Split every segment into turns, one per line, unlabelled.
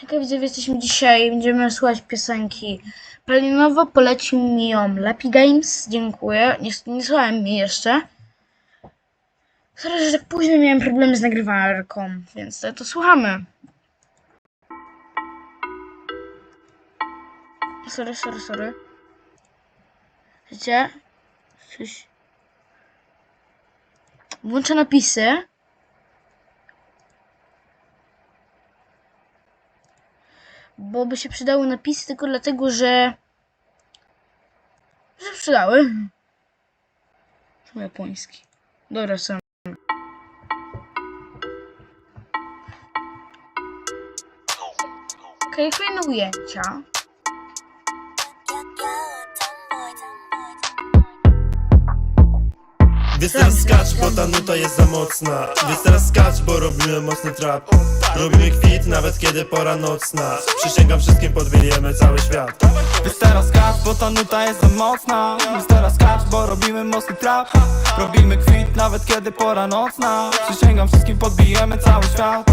Hejka widzowie, jesteśmy dzisiaj, będziemy słuchać piosenki Palinowo polecił mi ją Lepi Games, dziękuję, nie, nie słuchałem jej jeszcze. Sorry, że tak późno miałem problemy z nagrywarką, więc to, to słuchamy. Sorry, sorry, sorry. Wiecie? Coś... Włączę napisy. Bo by się przydały napisy tylko dlatego, że że przydały. Są japoński. Dobra, są. Okej, okay, fajne ujęcia.
Więc teraz skacz, bo ta nuta jest za mocna. Więc teraz skacz, bo robimy mocny trap. Robimy kwit, nawet kiedy pora nocna. Przysięgam wszystkim, podbiliemy cały świat.
Więc teraz skacz, bo ta nuta jest za mocna. Więc teraz skacz, bo robimy mocny trap. Robimy kwit, nawet kiedy pora nocna. Przysięgam wszystkim, podbijemy cały świat.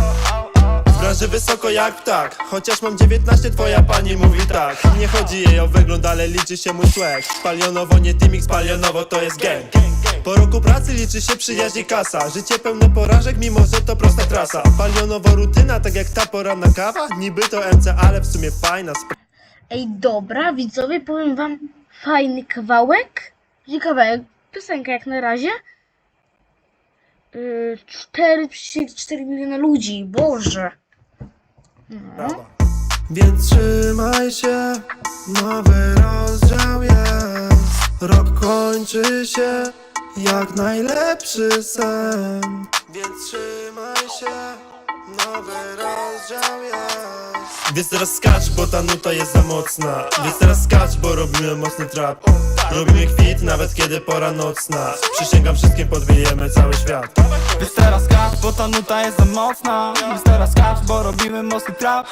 W branży wysoko jak ptak. Chociaż mam 19, twoja pani mówi tak. Nie chodzi jej o wygląd, ale liczy się mój swag. Palionowo, nie teamix, palionowo to jest gang po roku pracy liczy się przyjaźń i kasa Życie pełne porażek, mimo że to prosta trasa Palionowo rutyna, tak jak ta poranna kawa Niby to MC, ale w sumie fajna sprawa
Ej, dobra, widzowie, powiem wam fajny kawałek. Gdzie kawałek? Piosenka jak na razie. Yy, 4,4 miliona ludzi, Boże. No.
Więc trzymaj się, nowy rozdział jest Rok kończy się, jak najlepszy sen. Więc trzymaj się, nowy rozdział jest. Więc teraz skacz, bo ta nuta jest za mocna. Więc teraz skacz, bo robimy mocny trap. Robimy kwit, nawet kiedy pora nocna. Przysięgam wszystkim, podbijemy cały świat.
Więc teraz skacz, bo ta nuta jest za mocna. Więc teraz skacz, bo robimy mocny trap.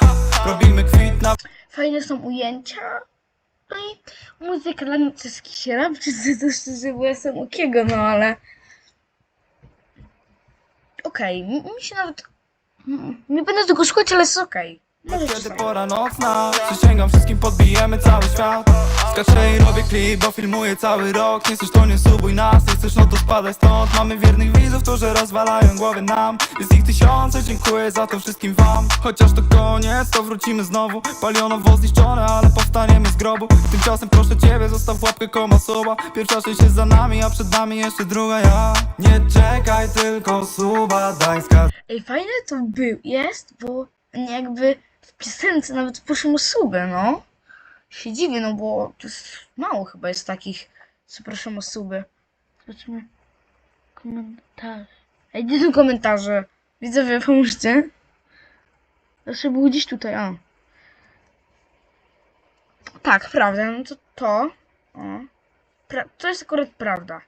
Robimy kwit, nawet
Fajne są ujęcia. No i muzyka dla mnie to jest jakiś rap, czy to, szczerze, bo ja jestem okiego, no ale... Okej, mi mi się nawet... Nie będę tego słuchać, ale jest okej. Może
kiedy pora nocna Przysięgam wszystkim, podbijemy cały świat. Skaczę i robię klip, bo filmuję cały rok. Nie chcesz to nie subuj nas, nie chcesz no to spadaj stąd. Mamy wiernych widzów, którzy rozwalają głowy nam. Jest ich tysiące, dziękuję za to wszystkim wam. Chociaż to koniec, to wrócimy znowu. Palionowo zniszczone, ale powstaniemy z grobu. Tymczasem proszę ciebie, zostaw łapkę koma suba. Pierwsza część jest za nami, a przed nami jeszcze druga ja. Nie czekaj, tylko suba, daj skacz
Ej, fajne to był, jest, bo jakby w piosence nawet poszło suby, no. Się dziwię, no bo to jest mało chyba jest takich, co proszą o suby. Zobaczmy komentarze. Ej, gdzie są komentarze? Widzowie, pomóżcie. Zawsze było gdzieś tutaj, a. Tak, prawda, no to to. O. Pra to jest akurat prawda.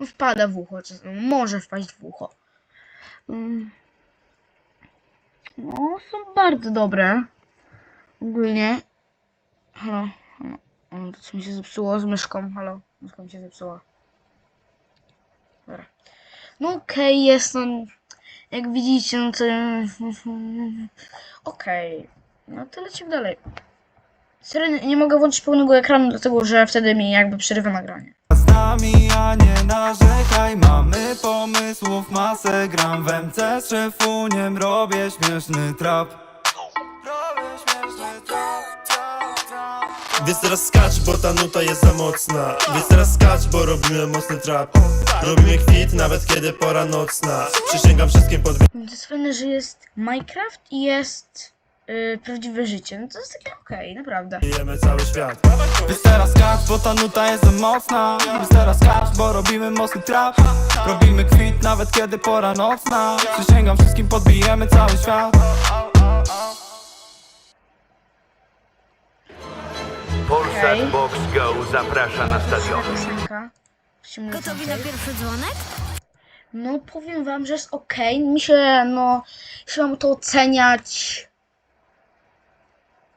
No, wpada w ucho, no, może wpaść w ucho. Mm. No, są bardzo dobre. Ogólnie. Halo, halo. O, co mi się zepsuło z myszką. Halo, myszka mi się zepsuła. Dobra. No okej, jest on. Jak widzicie, no to... Okej. No to lecimy dalej. Serio, nie- nie mogę włączyć pełnego ekranu, dlatego że wtedy mi jakby przerywa nagranie.
Z nami, masę Gram w MC z szefuniem Robię śmieszny trap. Robię śmieszny trap, trap, trap.
Więc teraz skacz, bo ta nuta jest za mocna. Więc teraz skacz, bo robimy mocny trap. Robimy kwit, nawet kiedy pora nocna. Przysięgam wszystkim,
No to jest fajne, że jest Minecraft i jest yy, prawdziwe życie. No to jest takie okej, naprawdę.
cały świat
Więc teraz skacz, bo ta nuta jest za mocna Więc teraz skacz, bo robimy mocny trap Robimy kwit, nawet kiedy pora nocna Przysięgam wszystkim, podbijemy cały świat
Okej.
Polsat Box Go zaprasza na stadion.
Piosenka. Musimy
Gotowi na pierwszy dzwonek?
No powiem wam, że jest okej. Mi się, no, jeśli mam to oceniać,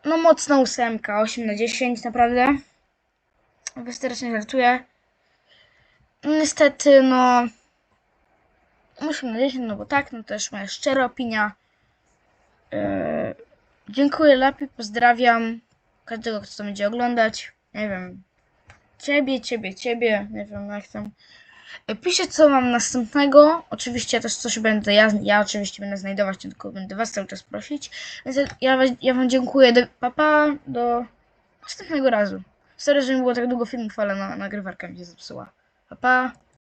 no mocna ósemka, 8 na 10 naprawdę. Bez teraz nie żartuję. Niestety, no, 8 na 10, no bo tak, no to jest moja szczera opinia. Yy, Dziękuję Lapi, pozdrawiam każdego, kto to będzie oglądać. Nie wiem, ciebie, ciebie, ciebie, nie wiem jak tam. E, Piszę co mam następnego. Oczywiście też coś będę, ja, ja oczywiście będę znajdować, tylko będę was cały czas prosić. Więc ja, ja wam dziękuję. Do, papa, do następnego razu. Sorry, że nie było tak długo filmów, ale na, nagrywarka mi się zepsuła. Pa, pa.